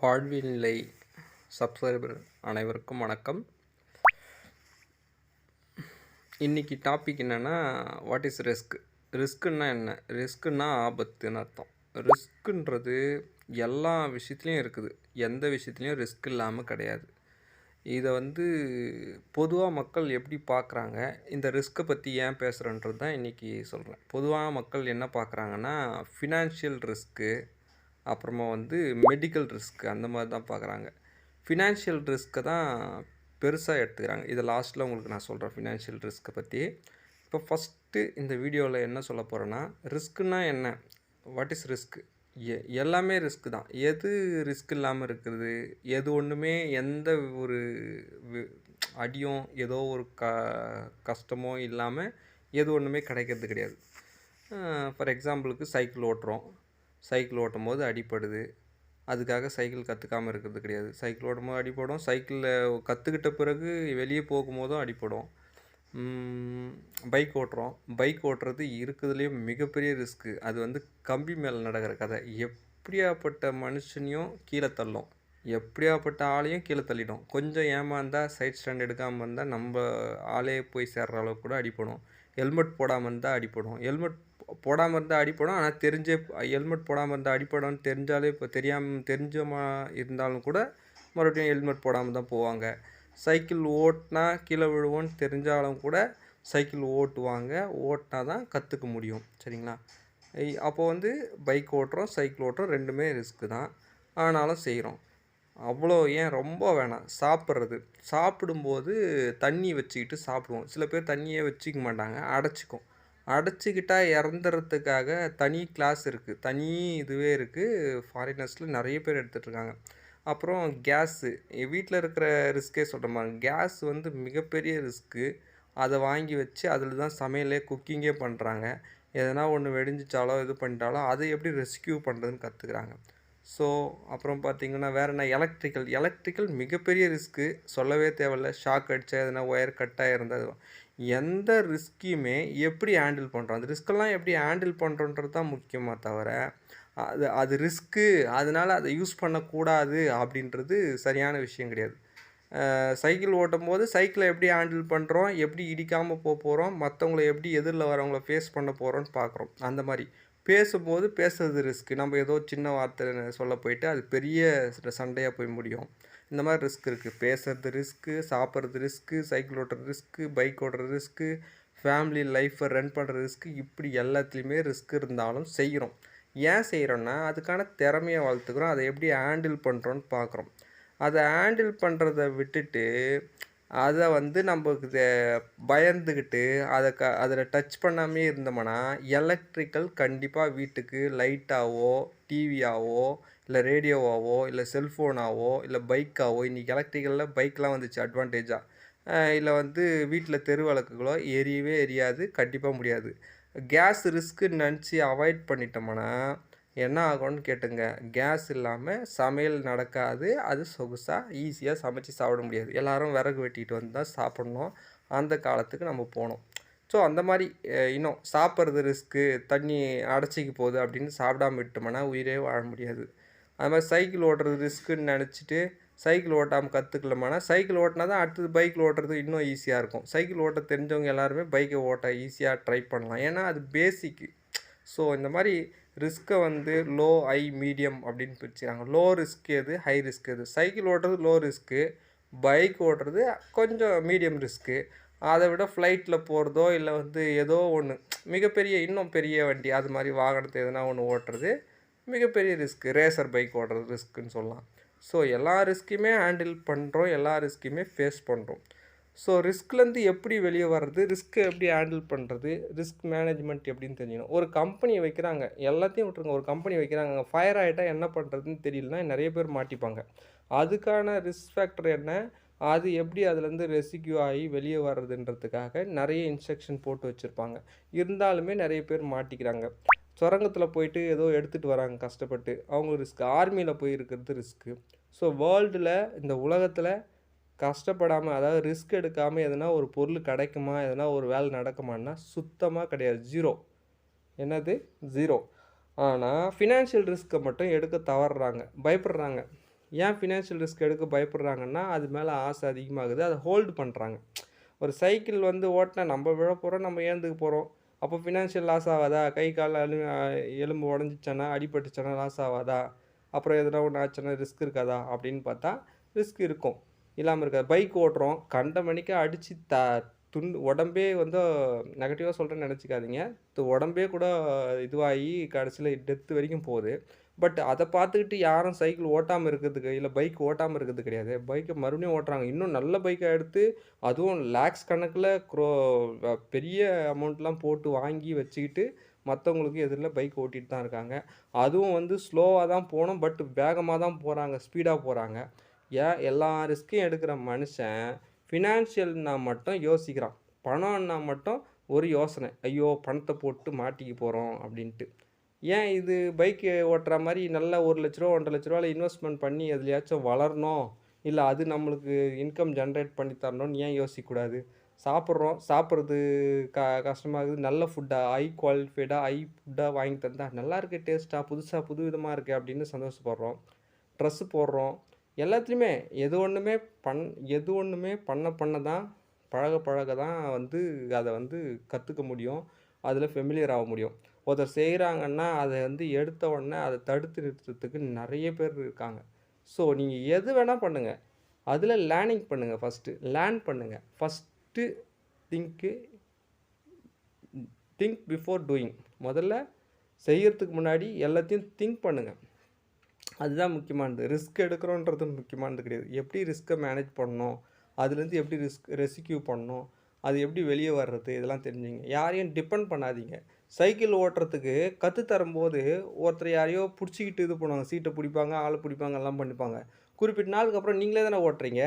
வாழ்வியல் நிலை சப்ஸ்கிரைபர் அனைவருக்கும் வணக்கம். இன்றைக்கி டாபிக் என்னென்னா வாட் இஸ் ரிஸ்க் ரிஸ்க்குன்னா என்ன? ரிஸ்க்குன்னா ஆபத்துன்னு அர்த்தம். ரிஸ்க்குன்றது எல்லா விஷயத்துலையும் இருக்குது. எந்த விஷயத்துலையும் ரிஸ்க் இல்லாமல் கிடையாது. இதை வந்து பொதுவாக மக்கள் எப்படி பார்க்குறாங்க? இந்த ரிஸ்க்கை பற்றி ஏன் பேசுகிறேன்றது தான் இன்றைக்கி சொல்கிறேன் பொதுவாக மக்கள் என்ன பார்க்குறாங்கன்னா ஃபினான்ஷியல் ரிஸ்க்கு அப்புறமா வந்து மெடிக்கல் ரிஸ்க் அந்த மாதிரி தான் பார்க்குறாங்க. ஃபினான்ஷியல் ரிஸ்க்கை தான் பெருசாக எடுத்துக்கிறாங்க. இதை லாஸ்ட்டில் உங்களுக்கு நான் சொல்கிறேன் ஃபினான்ஷியல் ரிஸ்க்கை பற்றி இப்போ ஃபஸ்ட்டு இந்த வீடியோவில் என்ன சொல்ல போகிறேன்னா ரிஸ்க்குன்னா என்ன? வாட் இஸ் ரிஸ்க் எ எல்லாமே ரிஸ்க் தான். எது ரிஸ்க் இல்லாமல் இருக்கிறது எது ஒன்றுமே எந்த ஒரு வி- அடியும் ஏதோ ஒரு க கஷ்டமோ இல்லாமல் எது ஒன்றுமே கிடைக்கிறது கிடையாது. ஃபார் எக்ஸாம்பிளுக்கு சைக்கிள் ஓட்டுறோம். சைக்கிள் ஓட்டும் போது அடிப்படுது அதுக்காக சைக்கிள் கற்றுக்காமல் இருக்கிறது கிடையாது. சைக்கிள் ஓட்டும்போது அடிப்படும் சைக்கிளில் கற்றுக்கிட்ட பிறகு வெளியே போகும்போதும் அடிப்படும் பைக் ஓட்டுறோம். பைக் ஓட்டுறது இருக்கிறதுலேயே மிகப்பெரிய ரிஸ்க்கு. அது வந்து கம்பி மேலே நடக்கிற கதை. எப்படியாப்பட்ட மனுஷனையும் கீழே தள்ளும். எப்படியாப்பட்ட ஆளையும் கீழே தள்ளிடும். கொஞ்சம் ஏமாந்தால் சைட் ஸ்டாண்ட் எடுக்காமல் இருந்தால் நம்ம ஆளே போய் சேர்ற அளவுக்கு கூட அடிப்படும் ஹெல்மெட் போடாமல் இருந்தால் அடிப்படும் ஹெல்மெட் போடாமல் இருந்தால் அடிப்படும். ஆனால் தெரிஞ்சே ஹெல்மெட் போடாமல் இருந்தால் அடிப்படும்னு தெரிஞ்சாலே இப்போ தெரியாமல் தெரிஞ்சமா இருந்தாலும் கூட மறுபடியும் ஹெல்மெட் போடாமல் தான் போவாங்க. சைக்கிள் ஓட்டினா கீழே விழுவோன்னு தெரிஞ்சாலும் கூட சைக்கிள் ஓட்டுவாங்க. ஓட்டினா தான் கற்றுக்க முடியும். சரிங்களா? அப்போது வந்து பைக் ஓட்டுறோம் சைக்கிள் ஓட்டுறோம் ரெண்டுமே ரிஸ்க்கு தான். ஆனாலும் செய்கிறோம் அவ்வளோ ஏன்? ரொம்ப வேணாம். சாப்பிட்றது. சாப்பிடும்போது தண்ணி வச்சுக்கிட்டு சாப்பிடுவோம். சில பேர் தண்ணியே வச்சுக்க மாட்டாங்க. அடைச்சிக்கும். அடைச்சிக்கிட்டா இறந்துறதுக்காக தனி கிளாஸ் இருக்குது தனி இதுவே இருக்குது ஃபாரினர்ஸில் நிறைய பேர் எடுத்துகிட்டு இருக்காங்க. அப்புறம் கேஸு வீட்டில் இருக்கிற ரிஸ்க்கே சொல்கிற மாதிரி கேஸ் வந்து மிகப்பெரிய ரிஸ்க்கு அதை வாங்கி வச்சு அதில் தான் சமையலே குக்கிங்கே பண்ணுறாங்க எதனா ஒன்று வெடிஞ்சிச்சாலோ இது பண்ணிட்டாலோ அதை எப்படி ரெஸ்கியூ பண்ணுறதுன்னு கற்றுக்குறாங்க ஸோ அப்புறம் பார்த்தீங்கன்னா வேறு என்ன? எலக்ட்ரிக்கல் எலக்ட்ரிக்கல் மிகப்பெரிய ரிஸ்க்கு சொல்லவே தேவையில்ல. ஷாக் அடித்தா எதனா ஒயர் கட்டாக இருந்தால் எந்த ரிஸ்க்கையுமே எப்படி ஹேண்டில் பண்ணுறோம் அந்த ரிஸ்க்கெல்லாம் எப்படி ஹேண்டில் பண்ணுறோன்றது தான் முக்கியமாக தவிர அது அது ரிஸ்க்கு அதனால் அதை யூஸ் பண்ணக்கூடாது அப்படின்றது சரியான விஷயம் கிடையாது. சைக்கிள் ஓட்டும் போது சைக்கிளை எப்படி ஹேண்டில் பண்ணுறோம் எப்படி இடிக்காமல் போக போகிறோம் மற்றவங்கள எப்படி எதிரில் வரவங்கள ஃபேஸ் பண்ண போகிறோன்னு பார்க்குறோம் அந்த மாதிரி. பேசும்போது பேசுறது ரிஸ்க்கு நம்ம ஏதோ சின்ன வார்த்தை சொல்ல போயிட்டு அது பெரிய சண்டையாக போய் முடியும். இந்த மாதிரி ரிஸ்க் இருக்குது பேசுறது ரிஸ்க்கு சாப்பிட்றது ரிஸ்க்கு சைக்கிள் ஓட்டுறது ரிஸ்க்கு பைக் ஓட்டுறது ரிஸ்க்கு ஃபேமிலி லைஃப்பை ரன் பண்ணுற ரிஸ்க்கு இப்படி எல்லாத்துலேயுமே ரிஸ்க் இருந்தாலும் செய்கிறோம் ஏன் செய்கிறோன்னா அதுக்கான திறமையை வளர்த்துக்கிறோம். அதை எப்படி ஹேண்டில் பண்ணுறோன்னு பார்க்குறோம் அதை ஹேண்டில் பண்ணுறத விட்டுட்டு அதை வந்து நம்மளுக்கு இத- பயந்துக்கிட்டு அதை க அதில் டச் பண்ணாமே இருந்தோம்னா எலக்ட்ரிக்கல் கண்டிப்பாக வீட்டுக்கு லைட்டாவோ டிவியாவோ இல்லை ரேடியோவாவோ இல்லை செல்ஃபோனாவோ இல்லை பைக்காவோ இன்றைக்கி எலக்ட்ரிக்கலில் பைக்லாம் வந்துச்சு அட்வான்டேஜாக இல்லை வந்து வீட்டில் தெரு விளக்குகளோ எரியவே எரியாது கண்டிப்பாக முடியாது. கேஸ் ரிஸ்க்குன்னு நினச்சி அவாய்ட் பண்ணிட்டோம்னா என்ன ஆகும்னு கேட்டுங்க. கேஸ் இல்லாமல் சமையல் நடக்காது. அது சொகுசாக ஈஸியாக சமைச்சு சாப்பிட முடியாது. எல்லோரும் விறகு வெட்டிட்டு வந்து தான் சாப்பிட்ணும். அந்த காலத்துக்கு நம்ம போனோம் ஸோ அந்த மாதிரி இன்னும் சாப்பிட்றது ரிஸ்க்கு தண்ணி அடைச்சிக்க போகுது அப்படின்னு சாப்பிடாம விட்டோம்னா உயிரே வாழ முடியாது. அது மாதிரி சைக்கிள் ஓட்டுறது ரிஸ்க்குன்னு நினச்சிட்டு சைக்கிள் ஓட்டாமல் கற்றுக்கலமானா சைக்கிள் ஓட்டினா தான் அடுத்தது பைக்கில் ஓட்டுறது இன்னும் ஈஸியாக இருக்கும். சைக்கிள் ஓட்ட தெரிஞ்சவங்க எல்லாருமே பைக்கை ஓட்ட ஈஸியாக ட்ரை பண்ணலாம். ஏன்னா அது பேசிக்கு ஸோ இந்த மாதிரி ரிஸ்க்கை வந்து லோ ஹை மீடியம் அப்படின்னு பிரிச்சுக்கிறாங்க. லோ ரிஸ்க் எது? ஹை ரிஸ்க் எது? சைக்கிள் ஓட்டுறது லோ ரிஸ்க்கு பைக் ஓட்டுறது கொஞ்சம் மீடியம் ரிஸ்க்கு அதை விட ஃப்ளைட்டில் போகிறதோ இல்லை வந்து ஏதோ ஒன்று மிகப்பெரிய இன்னும் பெரிய வண்டி அது மாதிரி வாகனத்தை எதனா ஒன்று ஓட்டுறது மிகப்பெரிய ரிஸ்க்கு ரேசர் பைக் ஓட்டுறது ரிஸ்க்குன்னு சொல்லலாம். ஸோ எல்லா ரிஸ்க்குமே ஹேண்டில் பண்ணுறோம் எல்லா ரிஸ்க்குமே ஃபேஸ் பண்ணுறோம் ஸோ ரிஸ்க்லேருந்து எப்படி வெளியே வர்றது ரிஸ்க்கை எப்படி ஹேண்டில் பண்ணுறது ரிஸ்க் மேனேஜ்மெண்ட் எப்படின்னு தெரியணும் ஒரு கம்பெனி வைக்கிறாங்க எல்லாத்தையும் விட்டுருங்க. ஒரு கம்பெனி வைக்கிறாங்க ஃபயர் ஆகிட்டா என்ன பண்ணுறதுன்னு தெரியலனா நிறைய பேர் மாட்டிப்பாங்க. அதுக்கான ரிஸ்க் ஃபேக்டர் என்ன? அது எப்படி அதுலேருந்து ரெசிக்யூ ஆகி வெளியே வர்றதுன்றதுக்காக நிறைய இன்ஸ்ட்ரக்ஷன் போட்டு வச்சுருப்பாங்க. இருந்தாலுமே நிறைய பேர் மாட்டிக்கிறாங்க. சுரங்கத்தில் போயிட்டு ஏதோ எடுத்துகிட்டு வராங்க கஷ்டப்பட்டு. அவங்க ரிஸ்க் ஆர்மியில் போய் இருக்கிறது ரிஸ்க்கு ஸோ வேர்ல்டில் இந்த உலகத்தில் கஷ்டப்படாமல் அதாவது ரிஸ்க் எடுக்காமல் எதனா ஒரு பொருள் கிடைக்குமா எதனா ஒரு வேலை நடக்குமான்னா சுத்தமாக கிடையாது. ஜீரோ என்னது? ஜீரோ ஆனால் ஃபினான்ஷியல் ரிஸ்க்கை மட்டும் எடுக்க தவறுறாங்க. பயப்படுறாங்க. ஏன் ஃபினான்ஷியல் ரிஸ்க் எடுக்க பயப்படுறாங்கன்னா அது மேலே ஆசை அதிகமாகுது. அதை ஹோல்டு பண்ணுறாங்க ஒரு சைக்கிள் வந்து ஓட்டினா நம்ம விழ போகிறோம் நம்ம ஏந்துக்க போகிறோம் அப்போ ஃபினான்ஷியல் லாஸ் ஆகாதா? கை கால் அலு எலும்பு உடஞ்சிச்சானா? அடிபட்டுச்சானா? லாஸ் ஆகாதா? அப்புறம் எதனா ஒன்று ஆச்சுன்னா ரிஸ்க் இருக்காதா? அப்படின்னு பார்த்தா ரிஸ்க் இருக்கும். இல்லாமல் இருக்காது. பைக் ஓட்டுறோம். கண்ட மணிக்கு அடித்து த துண்டு உடம்பே வந்து நெகட்டிவாக சொல்கிறேன்னு நினச்சிக்காதீங்க. உடம்பே கூட இதுவாகி கடைசியில் டெத்து வரைக்கும் போகுது. பட் அதை பார்த்துக்கிட்டு யாரும் சைக்கிள் ஓட்டாமல் இருக்கிறதுக்கு இல்லை பைக் ஓட்டாமல் இருக்கிறது கிடையாது. பைக்கை மறுபடியும் ஓட்டுறாங்க. இன்னும் நல்ல பைக்கை எடுத்து அதுவும் லேக்ஸ் கணக்கில் க்ரோ பெரிய அமௌண்ட்லாம் போட்டு வாங்கி வச்சுக்கிட்டு மற்றவங்களுக்கு எதிரில் பைக் ஓட்டிகிட்டு தான் இருக்காங்க. அதுவும் வந்து ஸ்லோவாக தான் போகணும். பட் வேகமாக தான் போகிறாங்க ஸ்பீடாக போகிறாங்க ஏன் எல்லா ரிஸ்க்கையும் எடுக்கிற மனுஷன் ஃபினான்ஷியல்னா மட்டும் யோசிக்கிறான். பணம்னா மட்டும் ஒரு யோசனை. ஐயோ பணத்தை போட்டு மாட்டிக்க போகிறோம் அப்படின்ட்டு. ஏன் இது பைக்கு ஓட்டுற மாதிரி நல்லா ஒரு லட்ச ரூபா ஒன்றரை லட்ச ரூபாவில் இன்வெஸ்ட்மெண்ட் பண்ணி எதுலையாச்சும் வளரணும்? இல்லை அது நம்மளுக்கு இன்கம் ஜென்ரேட் பண்ணி தரணும்னு ஏன் யோசிக்கக்கூடாது சாப்பிட்றோம் சாப்பிட்றது க கஷ்டமாகுது. நல்ல ஃபுட்டாக ஹை குவாலிஃபைடாக ஹை ஃபுட்டாக வாங்கி தந்தால் நல்லா இருக்குது டேஸ்ட்டாக புதுசாக புது விதமாக இருக்குது அப்படின்னு சந்தோஷப்படுறோம். ட்ரெஸ்ஸு போடுறோம். எல்லாத்துலேயுமே எது ஒன்றுமே பண் எது ஒன்றுமே பண்ண பண்ண தான் பழக பழக தான் வந்து அதை வந்து கற்றுக்க முடியும். அதில் ஃபெமிலியர் ஆக முடியும். ஒருத்தர் செய்கிறாங்கன்னா அதை வந்து எடுத்த உடனே அதை தடுத்து நிறுத்துறதுக்கு நிறைய பேர் இருக்காங்க. ஸோ நீங்கள் எது வேணால் பண்ணுங்கள் அதில் லேர்னிங் பண்ணுங்கள் ஃபஸ்ட்டு லேர்ன் பண்ணுங்கள் first think think before doing முதல்ல செய்கிறதுக்கு முன்னாடி எல்லாத்தையும் திங்க் பண்ணுங்கள் அதுதான் முக்கியமானது. ரிஸ்க் எடுக்கிறோன்றது முக்கியமானது கிடையாது. எப்படி ரிஸ்க்கை மேனேஜ் பண்ணணும்? அதுலேருந்து எப்படி ரிஸ்க் ரெசிக்யூ பண்ணணும்? அது எப்படி வெளியே வர்றது? இதெல்லாம் தெரிஞ்சுங்க. யாரையும் டிபெண்ட் பண்ணாதீங்க. சைக்கிள் ஓட்டுறதுக்கு கற்றுத்தரும்போது ஒருத்தர் யாரையோ பிடிச்சிக்கிட்டு இது பண்ணுவாங்க. சீட்டை பிடிப்பாங்க ஆளை பிடிப்பாங்க எல்லாம் பண்ணிப்பாங்க. குறிப்பிட்ட நாளுக்கு அப்புறம் நீங்களே தானே ஓட்டுறீங்க?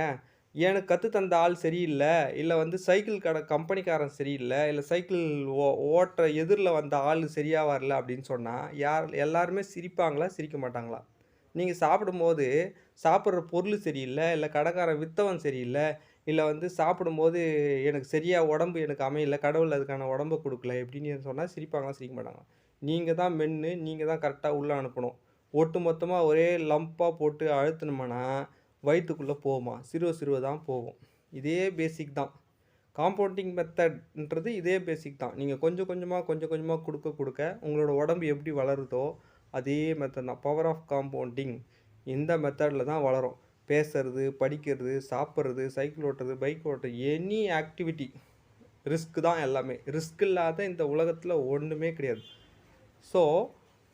எனக்கு கற்று தந்த ஆள் சரியில்லை இல்லை வந்து சைக்கிள் கடை கம்பெனிக்காரன் சரியில்லை இல்லை சைக்கிள் ஓ ஓட்டுற எதிரில் வந்த ஆள் சரியாக வரல அப்படின்னு சொன்னால் யார் எல்லாருமே சிரிப்பாங்களா? சிரிக்க மாட்டாங்களா? நீங்கள் சாப்பிடும்போது சாப்பிட்ற பொருள் சரியில்லை இல்லை கடைக்காரன் வித்தவன் சரியில்லை இல்லை வந்து சாப்பிடும்போது எனக்கு சரியாக உடம்பு எனக்கு அமையல கடவுள் அதுக்கான உடம்பை கொடுக்கல எப்படின்னு சொன்னால் சிரிப்பாங்களா சிரிக்க மாட்டாங்க நீங்கள் தான் மென்று நீங்கள் தான் கரெக்டாக உள்ளே அனுப்பணும். ஒட்டு மொத்தமாக ஒரே லம்பாக போட்டு அழுத்தினோம்னா வயிற்றுக்குள்ளே போகுமா? சிறுவ சிறுவ தான் போகும். இதே பேசிக் தான். காம்பவுண்டிங் மெத்தட்ன்றது இதே பேசிக் தான். நீங்கள் கொஞ்சம் கொஞ்சமாக கொஞ்சம் கொஞ்சமாக கொடுக்க கொடுக்க உங்களோட உடம்பு எப்படி வளருதோ அதே மெத்தட் தான். பவர் ஆஃப் காம்பவுண்டிங் இந்த மெத்தடில் தான் வளரும். பேசுறது படிக்கிறது சாப்பிட்றது சைக்கிள் ஓட்டுறது பைக் ஓட்டுறது எனி ஆக்டிவிட்டி ரிஸ்க் தான் எல்லாமே. ரிஸ்க் இல்லாத இந்த உலகத்தில் ஒன்றுமே கிடையாது. ஸோ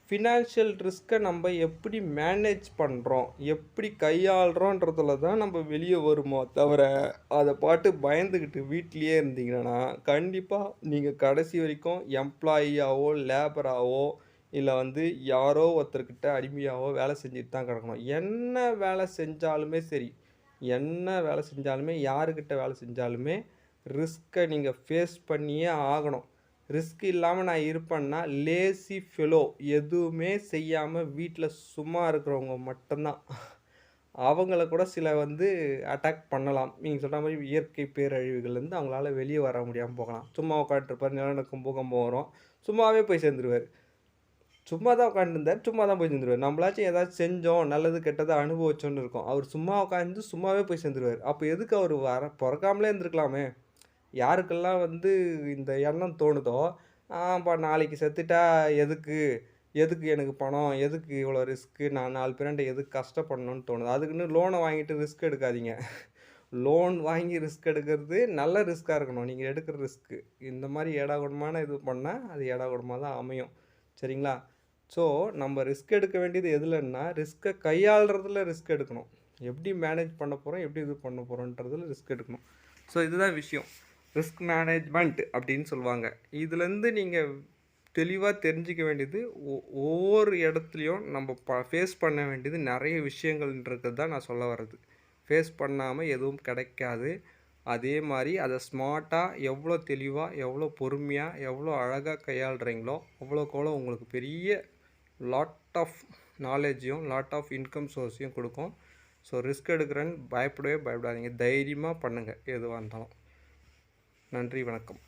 ஃபினான்ஷியல் ரிஸ்க்கை நம்ம எப்படி மேனேஜ் பண்ணுறோம் எப்படி கையாளுறோன்றதுல தான் நம்ம வெளியே வருமோ தவிர அதை பாட்டு பயந்துக்கிட்டு வீட்லேயே இருந்தீங்கன்னா கண்டிப்பாக நீங்கள் கடைசி வரைக்கும் எம்ப்ளாயியாவோ லேபராகவோ இல்லை வந்து யாரோ ஒருத்தர்கிட்ட அடிமையாகவோ வேலை செஞ்சுட்டு தான் கிடக்கணும். என்ன வேலை செஞ்சாலுமே சரி. என்ன வேலை செஞ்சாலுமே யாருக்கிட்ட வேலை செஞ்சாலுமே ரிஸ்க்கை நீங்கள் ஃபேஸ் பண்ணியே ஆகணும். ரிஸ்க் இல்லாமல் நான் இருப்பேன்னா லேசி ஃபெலோ எதுவுமே செய்யாமல் வீட்டில் சும்மா இருக்கிறவங்க மட்டும்தான். அவங்கள கூட சில வந்து அட்டாக் பண்ணலாம். நீங்கள் சொல்கிற மாதிரி இயற்கை பேரழிவுகள்லேருந்து அவங்களால வெளியே வர முடியாமல் போகலாம். சும்மா உட்காந்துருப்பார் நிலநடுக்கம் பூகம்பம் வரும். சும்மாவே போய் சேர்ந்துருவார். சும்மா தான் உட்காந்துருந்தார் சும்மா தான் போய் சேர்ந்துருவார். நம்மளாச்சும் ஏதாச்சும் செஞ்சோம் நல்லது கெட்டதை அனுபவிச்சோன்னு இருக்கும். அவர் சும்மா உட்காந்து சும்மாவே போய் சேர்ந்துருவார். அப்போ எதுக்கு அவர் வர பிறக்காமலே இருந்திருக்கலாமே. யாருக்கெல்லாம் வந்து இந்த எண்ணம் தோணுதோ ஆப்பா நாளைக்கு செத்துட்டா எதுக்கு? எதுக்கு எனக்கு பணம்? எதுக்கு இவ்வளோ ரிஸ்க்கு நான் நாலு பேரண்ட எதுக்கு கஷ்டப்படணும்னு தோணுது? அதுக்குன்னு லோனை வாங்கிட்டு ரிஸ்க் எடுக்காதீங்க. லோன் வாங்கி ரிஸ்க் எடுக்கிறது நல்ல ரிஸ்க்காக இருக்கணும். நீங்கள் எடுக்கிற ரிஸ்க்கு இந்த மாதிரி ஏடாகுடமான இது பண்ணால் அது ஏடாகுடமாக தான் அமையும். சரிங்களா? ஸோ நம்ம ரிஸ்க் எடுக்க வேண்டியது எதுலன்னா ரிஸ்க்கை கையாளுறதுல ரிஸ்க் எடுக்கணும். எப்படி மேனேஜ் பண்ண போகிறோம் எப்படி இது பண்ண போகிறோன்றதுல ரிஸ்க் எடுக்கணும். ஸோ இதுதான் விஷயம். ரிஸ்க் மேனேஜ்மெண்ட் அப்படின்னு சொல்லுவாங்க. இதுலேருந்து நீங்கள் தெளிவாக தெரிஞ்சிக்க வேண்டியது ஒவ்வொரு இடத்துலையும் நம்ம ப ஃபேஸ் பண்ண வேண்டியது நிறைய விஷயங்கள்ன்றது தான் நான் சொல்ல வர்றது. ஃபேஸ் பண்ணாமல் எதுவும் கிடைக்காது. அதே மாதிரி அதை ஸ்மார்ட்டாக எவ்வளோ தெளிவாக எவ்வளோ பொறுமையாக எவ்வளோ அழகாக கையாளுறீங்களோ அவ்வளோக்கு அவ்வளோ உங்களுக்கு பெரிய லாட் ஆஃப் நாலேஜையும் லாட் ஆஃப் இன்கம் சோர்ஸையும் கொடுக்கும். ஸோ ரிஸ்க் எடுக்கிறேன்னு பயப்படவே பயப்படாதீங்க. தைரியமாக பண்ணுங்கள் எதுவாக இருந்தாலும். நன்றி வணக்கம்.